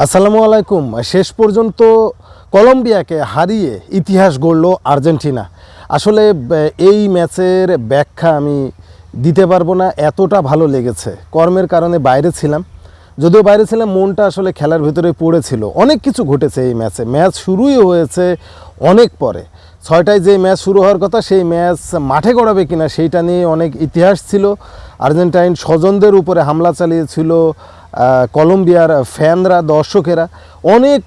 আসসালামু আলাইকুম। শেষ পর্যন্ত কলম্বিয়াকে হারিয়ে ইতিহাস গড়ল আর্জেন্টিনা। আসলে এই ম্যাচের ব্যাখ্যা আমি দিতে পারব না, এতটা ভালো লেগেছে। কর্মের কারণে বাইরে ছিলাম। যদিও বাইরে ছিলাম, মনটা আসলে খেলার ভিতরে পড়েছিল। অনেক কিছু ঘটেছে এই ম্যাচে। ম্যাচ শুরুই হয়েছে অনেক পরে। ছয়টায় যে ম্যাচ শুরু হওয়ার কথা, সেই ম্যাচ মাঠে গড়াবে কিনা সেইটা নিয়ে অনেক ইতিহাস ছিল। আর্জেন্টাইন স্বজনদের উপরে হামলা চালিয়েছিল কলম্বিয়ার ফ্যানরা, দর্শকেরা। অনেক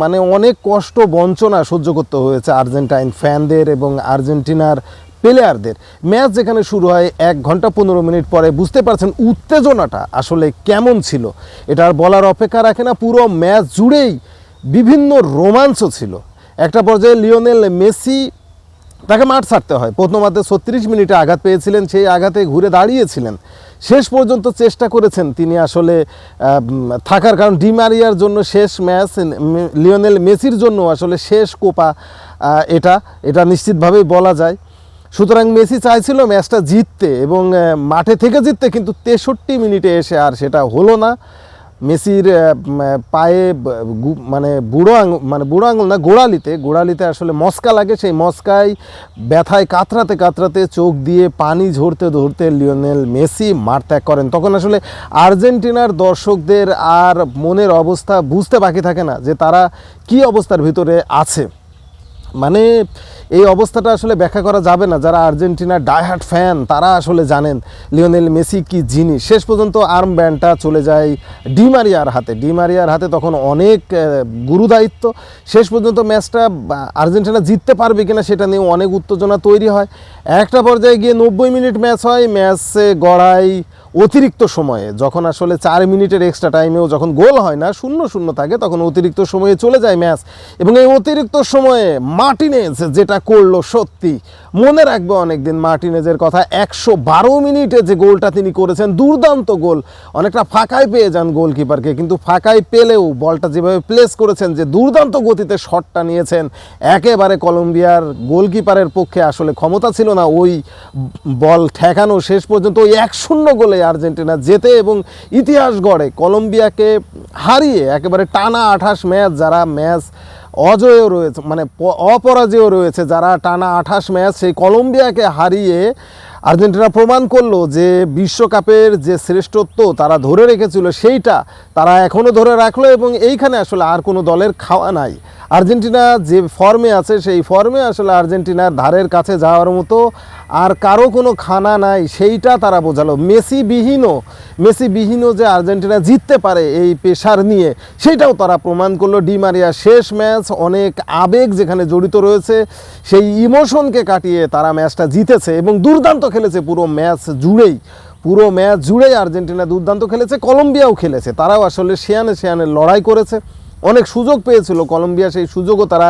মানে অনেক কষ্ট, বঞ্চনা সহ্য করতে হয়েছে আর্জেন্টাইন ফ্যানদের এবং আর্জেন্টিনার প্লেয়ারদের। ম্যাচ যেখানে শুরু হয় এক ঘণ্টা পনেরো মিনিট পরে, বুঝতে পারছেন উত্তেজনাটা আসলে কেমন ছিল। এটা আর বলার অপেক্ষা রাখে না, পুরো ম্যাচ জুড়েই বিভিন্ন রোমাঞ্চ ছিল। একটা পর্যায়ে লিওনেল মেসি তাকে মাঠ ছাড়তে হয়। প্রথমার্ধে ছত্রিশ মিনিটে আঘাত পেয়েছিলেন, সেই আঘাতে ঘুরে দাঁড়িয়েছিলেন। শেষ পর্যন্ত চেষ্টা করেছেন তিনি আসলে থাকার কারণ ডিমারিয়ার জন্য শেষ ম্যাচ লিওনেল মেসির জন্য আসলে শেষ কোপা এটা এটা নিশ্চিতভাবেই বলা যায়। সুতরাং মেসি চাইছিল ম্যাচটা জিততে এবং মাঠে থেকে জিততে কিন্তু তেষট্টি মিনিটে এসে আর সেটা হলো না। মেসির পায়ে মানে বুড়ো আঙুল মানে বুড়ো আঙুল না, গোড়ালিতে গোড়ালিতে আসলে মস্কা লাগে, সেই মস্কায় ব্যথায় কাতরাতে কাতরাতে চোখ দিয়ে পানি ঝরতে ধরতে লিওনেল মেসি মাঠ ত্যাগ করেন। তখন আসলে আর্জেন্টিনার দর্শকদের আর মনের অবস্থা বুঝতে বাকি থাকে না যে তারা কি অবস্থার ভিতরে আছে। মানে এই অবস্থাটা আসলে ব্যাখ্যা করা যাবে না। যারা আর্জেন্টিনার ডাইহার্ট ফ্যান, তারা আসলে জানেন লিওনেল মেসি কি জিনিস। শেষ পর্যন্ত আর্ম ব্যান্ডটা চলে যায় ডিমারিয়ার হাতে। ডিমারিয়ার হাতে তখন অনেক গুরুদায়িত্ব। শেষ পর্যন্ত ম্যাচটা আর্জেন্টিনা জিততে পারবে কিনা সেটা নিয়ে অনেক উত্তেজনা তৈরি হয়। একটা পর্যায়ে গিয়ে নব্বই মিনিট ম্যাচ হয়, ম্যাচে গড়াই অতিরিক্ত সময়ে। যখন আসলে চার মিনিটের এক্সট্রা টাইমেও যখন গোল হয় না, শূন্য শূন্য থাকে, তখন অতিরিক্ত সময়ে চলে যায় ম্যাচ। এবং এই অতিরিক্ত সময়ে মার্টিনেজ, যেটা করল সত্যি। মনে রাখবে অনেকদিন মার্টিনেজের কথা, একশো বারো মিনিটে যে গোলটা তিনি করেছেন, দুর্দান্ত গোল। অনেকটা ফাঁকায় পেয়ে যান গোলকিপারকে, কিন্তু ফাঁকায় পেলেও বলটা যেভাবে প্লেস করেছেন, যে দুর্দান্ত গতিতে শটটা নিয়েছেন, একেবারে কলম্বিয়ার গোলকিপারের পক্ষে আসলে ক্ষমতা ছিল না ওই বল ঠেকানো শেষ পর্যন্ত, ওই এক শূন্য গোলে আর্জেন্টিনা জেতে এবং ইতিহাস গড়ে। কলম্বিয়াকে হারিয়ে একেবারে টানা আঠাশ ম্যাচ, যারা ম্যাচ অজয় রয়েছে মানে অপরাজেয় রয়েছে যারা টানা আঠাশ ম্যাচ সেই কলম্বিয়াকে হারিয়ে আর্জেন্টিনা প্রমাণ করল যে বিশ্বকাপের যে শ্রেষ্ঠত্ব তারা ধরে রেখেছিল সেইটা তারা এখনও ধরে রাখল এবং এইখানে আসলে আর কোনো দলের খাওয়া নাই। আর্জেন্টিনা যে ফর্মে আছে, সেই ফর্মে আসলে আর্জেন্টিনার ধারের কাছে যাওয়ার মতো আর কারও কোনো খানা নাই, সেইটা তারা বোঝালো। মেসি বিহীনও মেসি বিহীনও যে আর্জেন্টিনা জিততে পারে এই পেশার নিয়ে সেইটাও তারা প্রমাণ করল। ডিমারিয়া শেষ ম্যাচ, অনেক আবেগ যেখানে জড়িত রয়েছে, সেই ইমোশনকে কাটিয়ে তারা ম্যাচটা জিতেছে এবং দুর্দান্ত খেলেছে পুরো ম্যাচ জুড়েই। পুরো ম্যাচ জুড়েই আর্জেন্টিনা দুর্দান্ত খেলেছে, কলম্বিয়াও খেলেছে। তারাও আসলে শেয়ানে শেয়ানে লড়াই করেছে। অনেক সুযোগ পেয়েছিল কলম্বিয়া, সেই সুযোগও তারা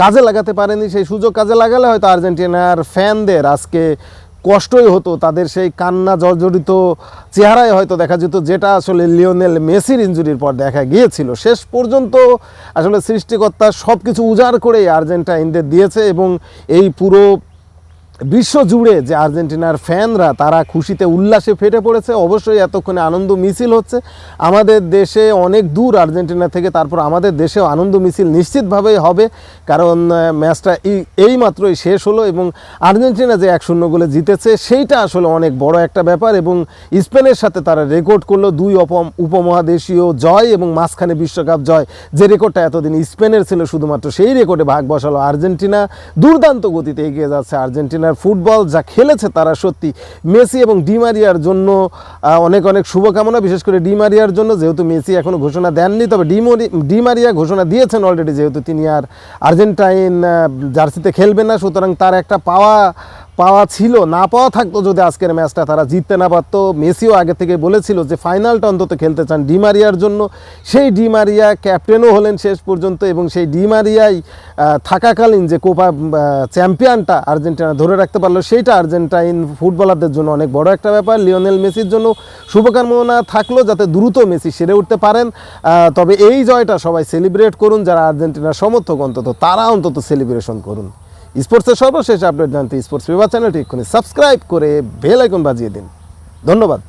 কাজে লাগাতে পারেনি। সেই সুযোগ কাজে লাগালে হয়তো আর্জেন্টিনার ফ্যানদের আজকে কষ্টই হতো, তাদের সেই কান্না জর্জরিত চেহারায় হয়তো দেখা যেত, যেটা আসলে লিওনেল মেসির ইঞ্জুরির পর দেখা গিয়েছিল। শেষ পর্যন্ত আসলে সৃষ্টিকর্তা সব কিছু উজাড় করেই আর্জেন্টাইনদের দিয়েছে এবং এই পুরো বিশ্ব জুড়ে যে আর্জেন্টিনার ফ্যানরা, তারা খুশিতে উল্লাসে ফেটে পড়েছে। অবশ্যই এতক্ষণে আনন্দ মিছিল হচ্ছে। আমাদের দেশে অনেক দূর আর্জেন্টিনা থেকে, তারপর আমাদের দেশেও আনন্দ মিছিল নিশ্চিতভাবেই হবে। কারণ ম্যাচটা এই মাত্রই শেষ হলো এবং আর্জেন্টিনা যে এক শূন্য গোলে জিতেছে, সেইটা আসলে অনেক বড় একটা ব্যাপার এবং স্পেনের সাথে তারা রেকর্ড করল। দুই অপ- উপমহাদেশীয় জয় এবং মাঝখানে বিশ্বকাপ জয়। যে রেকর্ডটা এতদিন স্পেনের ছিল, শুধুমাত্র সেই রেকর্ডে ভাগ বসালো আর্জেন্টিনা। দুর্দান্ত গতিতে এগিয়ে যাচ্ছে আর্জেন্টিনার ফুটবল যা খেলেছে তারা সত্যি মেসি এবং ডিমারিয়ার জন্য অনেক অনেক শুভকামনা, বিশেষ করে ডিমারিয়ার জন্য, যেহেতু মেসি এখনও ঘোষণা দেননি, তবে ডিমরি ডিমারিয়া ঘোষণা দিয়েছেন অলরেডি যেহেতু তিনি আর আর্জেন্টাইন জার্সিতে খেলবেন না, সুতরাং তার একটা পাওয়া পাওয়া ছিল, না পাওয়া থাকতো যদি আজকের ম্যাচটা তারা জিততে না পারতো। মেসিও আগে থেকে বলেছিল যে ফাইনালটা অন্তত খেলতে চান ডিমারিয়ার জন্য। সেই ডিমারিয়া ক্যাপ্টেনও হলেন শেষ পর্যন্ত এবং সেই ডিমারিয়াই থাকাকালীন যে কোপা চ্যাম্পিয়নটা আর্জেন্টিনা ধরে রাখতে পারল, সেইটা আর্জেন্টাইন ফুটবলারদের জন্য অনেক বড় একটা ব্যাপার। লিওনেল মেসির জন্য শুভকামনা থাকল যাতে দ্রুত মেসি সেরে উঠতে পারেন। তবে এই জয়টা সবাই সেলিব্রেট করুন, যারা আর্জেন্টিনার সমর্থক অন্তত, তারা অন্তত সেলিব্রেশন করুন। স্পোর্টসের সর্বশেষ আপডেট জানতে স্পোর্টস বিভাগ চ্যানেলটি এক্ষুনি সাবস্ক্রাইব করে বেল আইকন বাজিয়ে দিন। ধন্যবাদ।